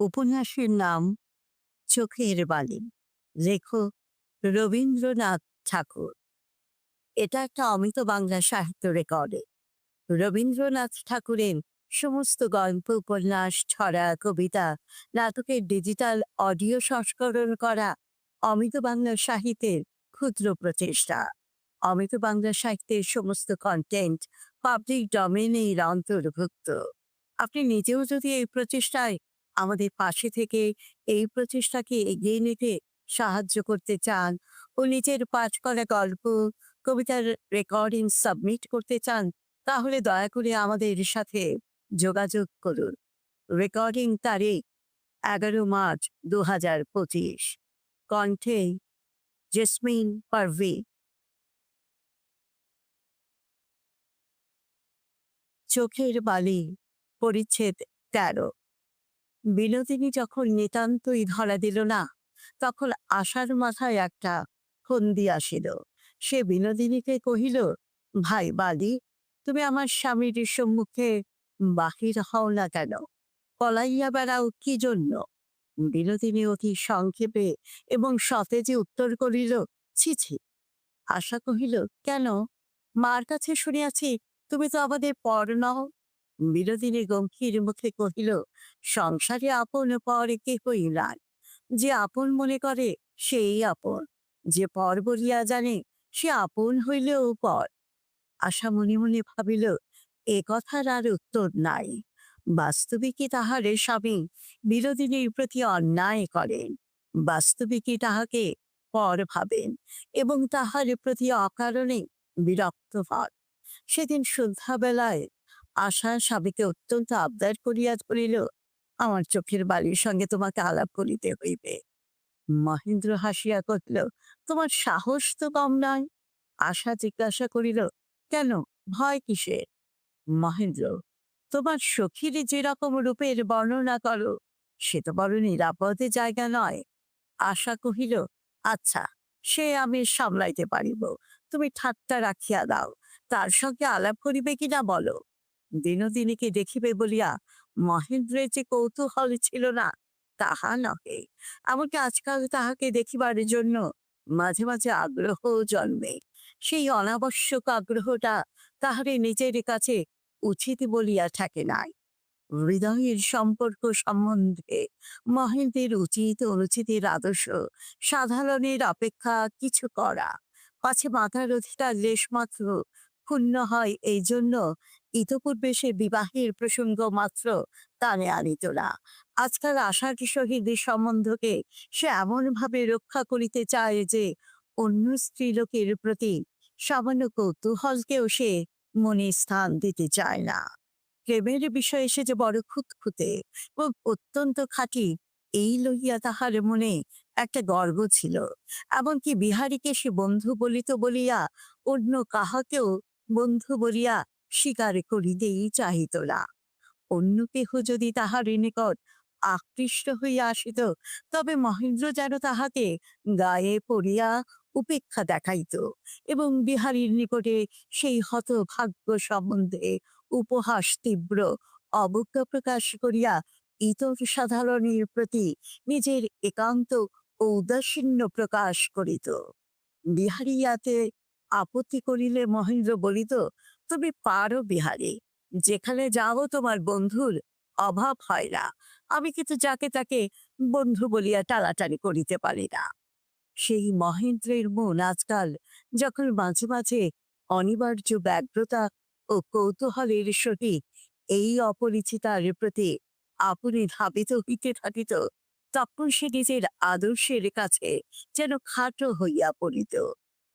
উপন্যাসের নাম চোখের বালি। লেখক রবীন্দ্রনাথ ঠাকুর। এটা একটা অমিত বাংলা সাহিত্য রেকর্ডে রবীন্দ্রনাথ ঠাকুরের সমস্ত গল্প, উপন্যাস, ছড়া, কবিতা, নাটকের ডিজিটাল অডিও সংস্করণ করা অমিত বাংলা সাহিত্যের ক্ষুদ্র প্রচেষ্টা। অমিত বাংলা সাহিত্যের সমস্ত কন্টেন্ট পাবলিক ডোমেনের অন্তর্ভুক্ত। আপনি নিজেও যদি এই প্রচেষ্টায় আমাদের পাশে থেকে এই প্রচেষ্টাকে এগিয়ে নিতে সাহায্য করতে চান ও নিজের পাঠ করা গল্প, কবিতার রেকর্ডিং সাবমিট করতে চান, তাহলে দয়া করে আমাদের সাথে যোগাযোগ করুন। রেকর্ডিং তারিখ এগারো মার্চ দু হাজার পঁচিশ। কণ্ঠে জেসমিন পারভি চোখের বালি, পরিচ্ছেদ তেরো। বিনোদিনী যখন নিতান্তই ধরা দিল না, তখন আশার মাথায় একটা ফন্দি আসিল। সে বিনোদিনীকে কহিল, ভাই বালি, তুমি আমার স্বামীর সম্মুখে বাহির হও না কেন? পলাইয়া বেড়াও কি জন্য? বিনোদিনী অতি সংক্ষেপে এবং সতেজে উত্তর করিল, ছি ছি। আশা কহিল, কেন? মার কাছে শুনিয়াছি, তুমি তো আমাদের পর নও। বিনোদিনী গম্ভীর মুখে কহিল, সংসারে আপন পর কেহই নাই। যে আপন মনে করে, সেই আপন। যে পর বলিয়া জানে, সে আপন হইলেও পর। আশা মনে মনে ভাবিল, এ কথার আর উত্তর নাই। বাস্তবিকই তাহার স্বামী বিনোদিনীর প্রতি অন্যায় করেন। বাস্তবিকই তাহাকে পর ভাবেন এবং তাহার প্রতি অকারণে বিরক্ত হন। সেদিন সন্ধ্যাবেলায় আশা স্বামীকে অত্যন্ত আবদার করিয়া ধরিল, আমার চোখের বালির সঙ্গে তোমাকে আলাপ করিতে হইবে। মহেন্দ্র হাসিয়া কহিল, তোমার সাহস তো কম নয়। আশা জিজ্ঞাসা করিল, কেন? ভয় কিসের? মহেন্দ্র, তোমার সখীর যেরকম রূপের বর্ণনা করো, সে তো বড় নিরাপদে জায়গা নয়। আশা কহিল আচ্ছা সে আমি সামলাইতে পারিব। তুমি ঠাট্টা রাখিয়া দাও। তার সঙ্গে আলাপ করিবে কিনা বলো। বিনোদিনীকে দেখিবে বলিয়া মহেন্দ্রের যে কৌতূহল ছিল না, তাহা নহে। এমনকি আজকাল তাহাকে দেখিবার জন্য মাঝে মাঝে আগ্রহ জন্মে। সেই অনাবশ্যক আগ্রহটা তাহারে নিজের কাছে উচিত বলিয়া থাকে নাই। হৃদয়ের সম্পর্ক সম্বন্ধে মহেন্দ্রের উচিত অনুচিতের আদর্শ সাধারণের অপেক্ষা কিছু করা। পাছে মাথার অধিকার লেশমাত্র ক্ষুণ্ণ হয় এই জন্য ইতপূর্বে সে বিবাহের প্রসঙ্গ মাত্র টানে আনিত না আজকাল আশার সহিত সম্বন্ধকে সে এমন ভাবে রক্ষা করিতে চায় যে, অন্য স্ত্রীলোকের প্রতি সামান্য কৌতূহলকেও সে মনে স্থান দিতে চায় না। প্রেমের বিষয়ে সে যে বড় খুঁতখুঁতে ও অত্যন্ত খাঁটি, এই লইয়া তাহার মনে একটা গর্ব ছিল। এমনকি বিহারীকে সে বন্ধু বলিত বলিয়া অন্য কাহাকেও বন্ধু বলিয়া স্বীকার করিতেই চাহিত না অন্য কেহ যদি তাহার নিকট আকৃষ্ট হইয়া আসিত, তবে মহেন্দ্র যেন তাহাকে গায়ে পড়িয়া উপেক্ষা দেখাইত এবং বিহারীর নিকটে সেই হতভাগ্য সম্বন্ধে উপহাস তীব্র অবজ্ঞা প্রকাশ করিয়া ইতর সাধারণের প্রতি নিজের একান্ত ঔদাসীন্য প্রকাশ করিত। বিহারী ইয়াতে আপত্তি করিলে মহেন্দ্র বলিত তুমি পারো বিহারি। যেখানে যাও তোমার বন্ধুর অভাব হয় না। আমি কিন্তু যাকে তাকে বন্ধু বলিয়া টালাটালি করিতে পারি না। সেই মহেন্দ্রের মন আজকাল যখন মাঝে মাঝে অনিবার্য ব্যগ্রতা ও কৌতূহলের সহিত এই অপরিচিতার প্রতি আপনি ধাবিত হইতে থাকিত, তখন সে নিজের আদর্শের কাছে যেন খাটো হইয়া পড়িত।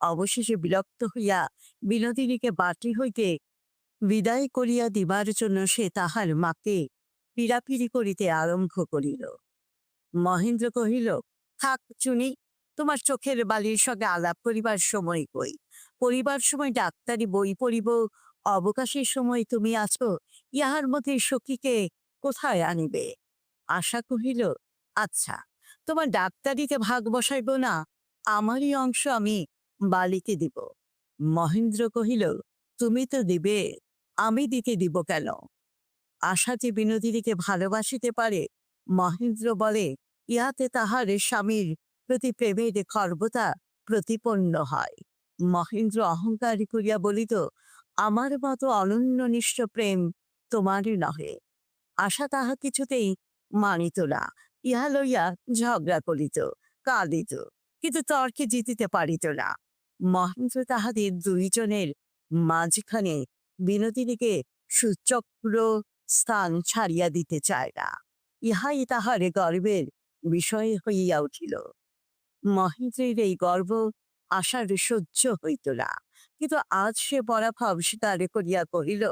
অবশেষে বিরক্ত হইয়া বিনোদিনীকে বাটি হইতে বিদায় করিয়া দিবার জন্য সে তাহার মাকে পীড়াপিড়ি করিতে আরম্ভ করিল। মহেন্দ্র কহিল, থাক চুনি, তোমার চোখের বালির সঙ্গে আলাপ করিবার সময় কই? পরিবার সময় ডাক্তারি বই পড়িব, অবকাশের সময় তুমি আছো, ইহার মধ্যে সখীকে কোথায় আনিবে? আশা কহিল আচ্ছা তোমার ডাক্তারিতে ভাগ বসাইব না, আমারই অংশ আমি বালিকে দিব। মহেন্দ্র কহিল, তুমি তো দিবে, আমি দিতে দিব কেন? আশা যে বিনোদিনীকে ভালোবাসিতে পারে, মহেন্দ্র বলে, ইহাতে তাহার স্বামীর প্রতি প্রেমের খর্বতা প্রতিপন্ন হয়। মহেন্দ্র অহংকার করিয়া বলিত, আমার মতো অনন্যনিষ্ঠ প্রেম তোমার নহে। আশা তাহা কিছুতেই মানিত না। ইহা লইয়া ঝগড়া করিত, কাঁদিত, কিন্তু তর্কে জিতিতে পারিত না। মহেন্দ্র তাহাদের দুইজনের মাঝখানে বিনোদিনীকে সুচক্র স্থান ছাড়িয়া দিতে চায় না। ইহাই তাহার গর্বের বিষয় হইয়া উঠিল। মহেন্দ্রের এই গর্ব আশার সহ্য হইত না। কিন্তু আজ সে পরাভব স্বীকার করিয়া কহিল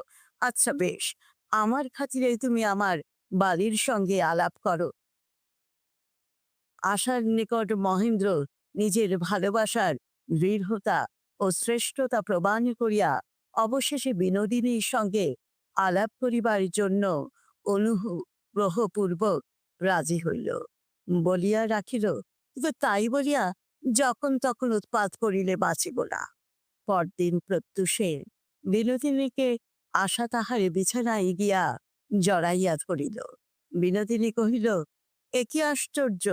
আচ্ছা বেশ, আমার খাতিরে তুমি আমার বাড়ির সঙ্গে আলাপ করো। আশার নিকট মহেন্দ্র নিজের ভালোবাসার দৃঢ়তা ও শ্রেষ্ঠতা প্রমাণ করিয়া অবশেষে বিনোদিনীর সঙ্গে আলাপ করিবার জন্য অনুগ্রহপূর্বক রাজি হইল। বলিয়া রাখিল, কিন্তু তাই বলিয়া যখন তখন উৎপাত করিলে বাঁচিব না। পরদিন প্রত্যুষে বিনোদিনীকে আশা তাহারে বিছানায় গিয়া জড়াইয়া ধরিল। বিনোদিনী কহিল, এ কি আশ্চর্য!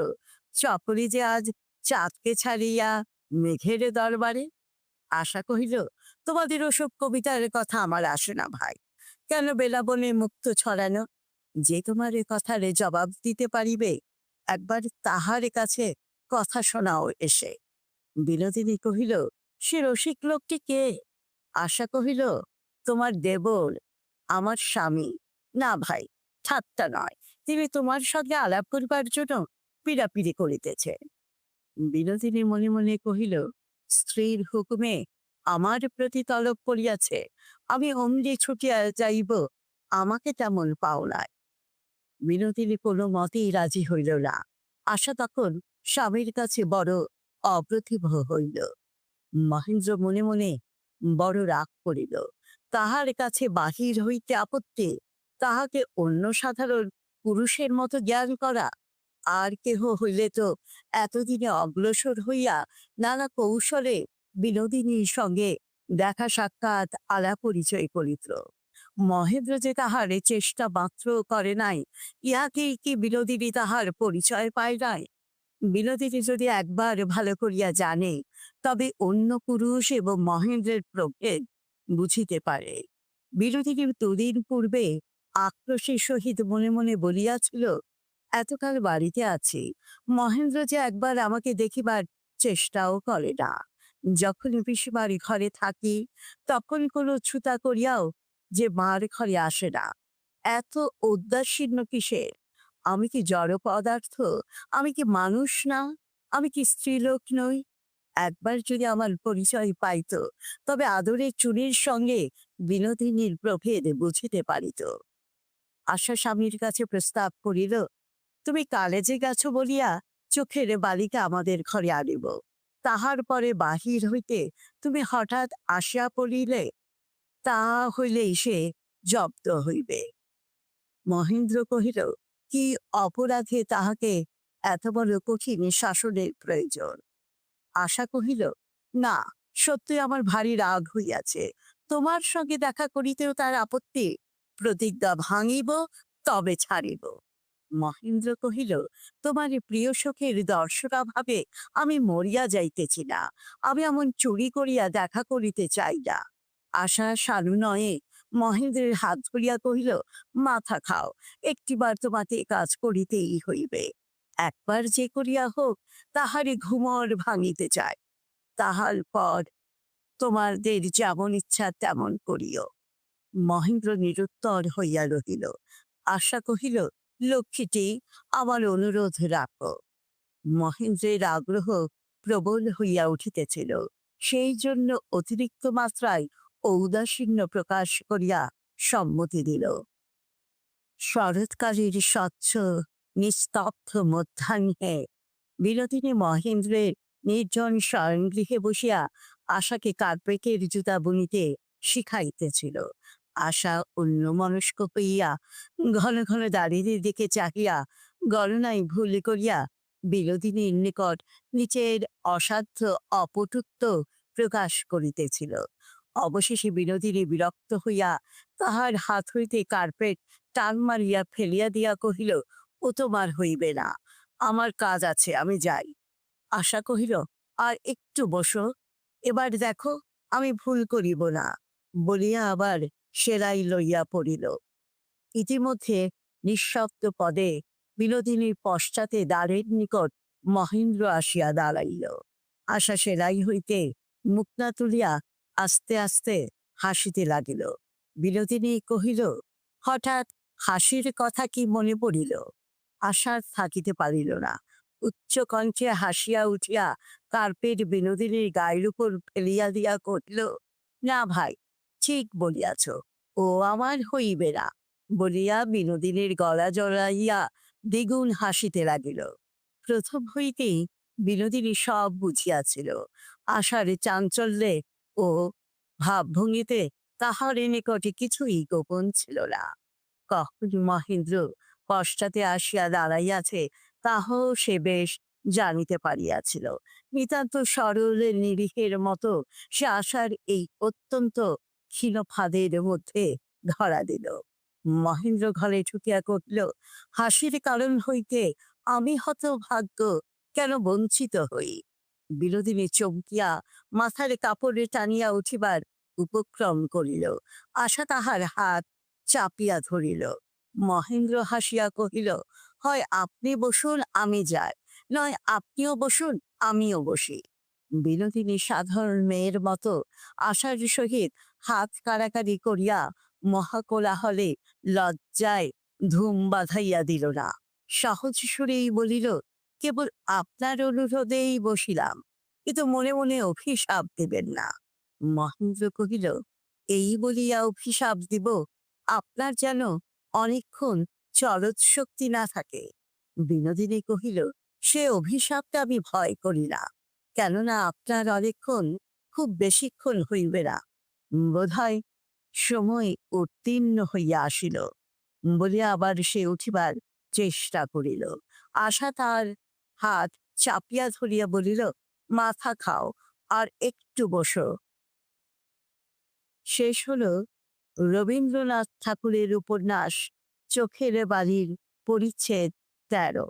চকরি যে আজ চাঁদকে ছাড়িয়া মেঘের দরবারে? আশা কহিল, তোমাদের ওসব কবিতার কথা আমার আসে না ভাই। কেন বেলাবনে মুক্ত ছড়ানো? যে তোমার এ কথারে জবাব দিতে পারিবে, একবার তাহার কাছে কথা শোনাও এসে। বিনোদিনী কহিল, সে রসিক লোকটি কে? আশা কহিল, তোমার দেবর, আমার স্বামী। না ভাই, ঠাট্টা নয়। তিনি তোমার সঙ্গে আলাপ করিবার জন্য পিড়াপিড়ি করিতেছে। বিনোদিনী মনে মনে কহিল, স্ত্রীর হুকুমে আমার প্রতি তলব করিয়াছে। আমি অমনি ছুটিয়া যাইব, আমাকে তেমন পাও নাই। বিনোদিনী কোনো মতেই রাজি হইল না। আশা তখন স্বামীর কাছে বড় অপ্রতিভ হইল। মহেন্দ্র মনে মনে বড় রাগ করিল, তাহার কাছে বাহির হইতে আপত্তি, তাহাকে অন্য সাধারণ পুরুষের মতো জ্ঞান করা আর কেহ হইলে তো এতদিনে অগ্রসর হইয়া নানা কৌশলে বিনোদিনীর সঙ্গে দেখা সাক্ষাৎ আলা পরিচয় করিত। মহেন্দ্র যে তাহার চেষ্টা মাত্র করে নাই ইহাকেই কি বিনোদিনী তাহার পরিচয় পায় নাই? বিনোদিনী যদি একবার ভালো করিয়া জানে, তবে অন্য পুরুষ এবং মহেন্দ্রের প্রভেদ বুঝিতে পারে। বিনোদিনী দুদিন পূর্বে আক্রোশের সহিত মনে মনে বলিয়াছিল এতকাল বাড়িতে আছি, মহেন্দ্র যে একবার আমাকে দেখিবার চেষ্টাও করে না। যখন পিসিমার ঘরে থাকি, তখন কোনো ছুতা করিয়াও যে মার ঘরে আসে না। এত উদাসীন্য কিসের আমি কি জড় পদার্থ? আমি কি মানুষ না? আমি কি স্ত্রীলোক নই? একবার যদি আমার পরিচয় পাইত, তবে আদরের চুরির সঙ্গে বিনোদিনীর প্রভেদ বুঝিতে পারিত। আশা স্বামীর কাছে প্রস্তাব করিল তুমি কালেজে গেছো বলিয়া চোখের বালিকা আমাদের ঘরে আনিব। তাহার পরে বাহির হইতে তুমি হঠাৎ আসিয়া পড়িলে, তা হইলেই সে জব্দ হইবে। মহেন্দ্র কহিল, কি অপরাধে তাহাকে এত বড় কঠিন শাসনের প্রয়োজন? আশা কহিল, না সত্যি আমার ভারী রাগ হইয়াছে। তোমার সঙ্গে দেখা করিতেও তার আপত্তি। প্রতিজ্ঞা ভাঙিব, তবে ছাড়িব। মহেন্দ্র কহিল, তোমার প্রিয় সখের দর্শনাভাবে আমি মরিয়া যাইতেছি না। আমি এমন চুরি করিয়া দেখা করিতে চাই না। আশা সারু নয়ে মহেন্দ্রের হাত ধরিয়া কহিল, মাথা খাও, একটিবার তোমাকে কাজ করিতেই হইবে। একবার যে করিয়া হোক তাহারে ঘুমর ভাঙিতে চায় তাহার পর তোমাদের যেমন ইচ্ছা তেমন করিও মহেন্দ্র নিরুত্তর হইয়া রহিল। আশা কহিল লক্ষ্মীটি আমার অনুরোধ রাখ। মহেন্দ্রের আগ্রহ প্রবল হইয়া উঠিতেছিল। সেই জন্য অতিরিক্ত মাত্রায় ঔদাসীন্য প্রকাশ করিয়া সম্মতি দিল। শরৎকালের স্বচ্ছ, নিস্তব্ধ মধ্যাহ্নে বিনোদিনী মহেন্দ্রের নির্জন শয়নগৃহে বসিয়া আশাকে কার্পেটের জুতা বুনিতে শিখাইতেছিল। আশা অন্যমনস্ক হইয়া ঘন ঘন দাঁড়িয়ে দিকে চাহিয়া গণনায় ভুল করিয়া বিনোদিনীর নিকট নিচের অসাধ্য অপটুত্ব প্রকাশ করিতেছিল। অবশেষে বিনোদিনী বিরক্ত হইয়া তাহার হাত হইতে কার্পেট টান মারিয়া ফেলিয়া দিয়া কহিল, ও তোমার হইবে না, আমার কাজ আছে, আমি যাই। আশা কহিল, আর একটু বসো, এবার দেখো, আমি ভুল করিব না। বলিয়া আবার সেলাই লইয়া পড়িল। ইতিমধ্যে নিঃশব্দ পদে বিনোদিনীর পশ্চাতে দ্বারের নিকট মহেন্দ্র আসিয়া দাঁড়াইল। আশা সেলাই হইতে মুক্তা তুলিয়া আস্তে আস্তে হাসিতে লাগিল। বিনোদিনী কহিল, হঠাৎ হাসির কথা কি মনে পড়িল? আশার থাকিতে পারিল না। উচ্চ কণ্ঠে হাসিয়া উঠিয়া কার্পেট বিনোদিনীর গায়ের উপর ফেলিয়া দিয়া কহিল, না ভাই ঠিক বলিয়াছ, ও আমার হইবে না বলিয়া বিনোদিনীর গলা জড়াইয়া দ্বিগুণ হাসিতে লাগিল। প্রথম হইতেই বিনোদিনী সব বুঝিয়াছিল, আশার চাঞ্চল্যে ও ভাবভঙ্গিতে তাহার নিকটে কিছুই গোপন ছিল না। কখন মহেন্দ্র পশ্চাতে আসিয়া দাঁড়াইয়াছে, তাহাও সে বেশ জানিতে পারিয়াছিল। নিতান্ত সরল নিরীহের মতো সে আশার এই অত্যন্ত ক্ষীণ ফাঁদের মধ্যে ধরা দিল। মহেন্দ্র ঘরে ঢুকিয়া কহিল, হাসির কারণ হইতে আমি হত ভাগ্য কেন বঞ্চিত হই? বিনোদিনী চমকিয়া মাথার কাপড়ে টানিয়া উঠিবার উপক্রম করিল। আশা তাহার হাত চাপিয়া ধরিল। মহেন্দ্র হাসিয়া কহিল, হয় আপনি বসুন, আমি যাই। নয় আপনিও বসুন, আমিও বসি। বিনোদিনী সাধারণ মেয়ের মতো আশার সহিত হাত কাড়াকাড়ি করিয়া মহাকোলাহলে লজ্জায় ধুম বাঁধাইয়া দিল না। সহজ সুরেই বলিল, কেবল আপনার অনুরোধেই বসিলাম, কিন্তু মনে মনে অভিশাপ দেবেন না। মহেন্দ্র কহিল, এই বলিয়া অভিশাপ দিব, আপনার যেন অনেকক্ষণ চরৎ শক্তি না থাকে। বিনোদিনী কহিল, সে অভিশাপটা আমি ভয় করি না, কেননা আপনার অনেকক্ষণ খুব বেশিক্ষণ হইবে না। বোধহয় সময় উত্তীর্ণ হইয়া আসিল। বলিয়া আবার সে উঠিবার চেষ্টা করিল। আশা তার হাত চাপিয়া ধরিয়া বলিল, মাথা খাও, আর একটু বসো। শেষ হলো রবীন্দ্রনাথ ঠাকুরের উপন্যাস, চোখের বাড়ির পরিচ্ছেদ তেরো।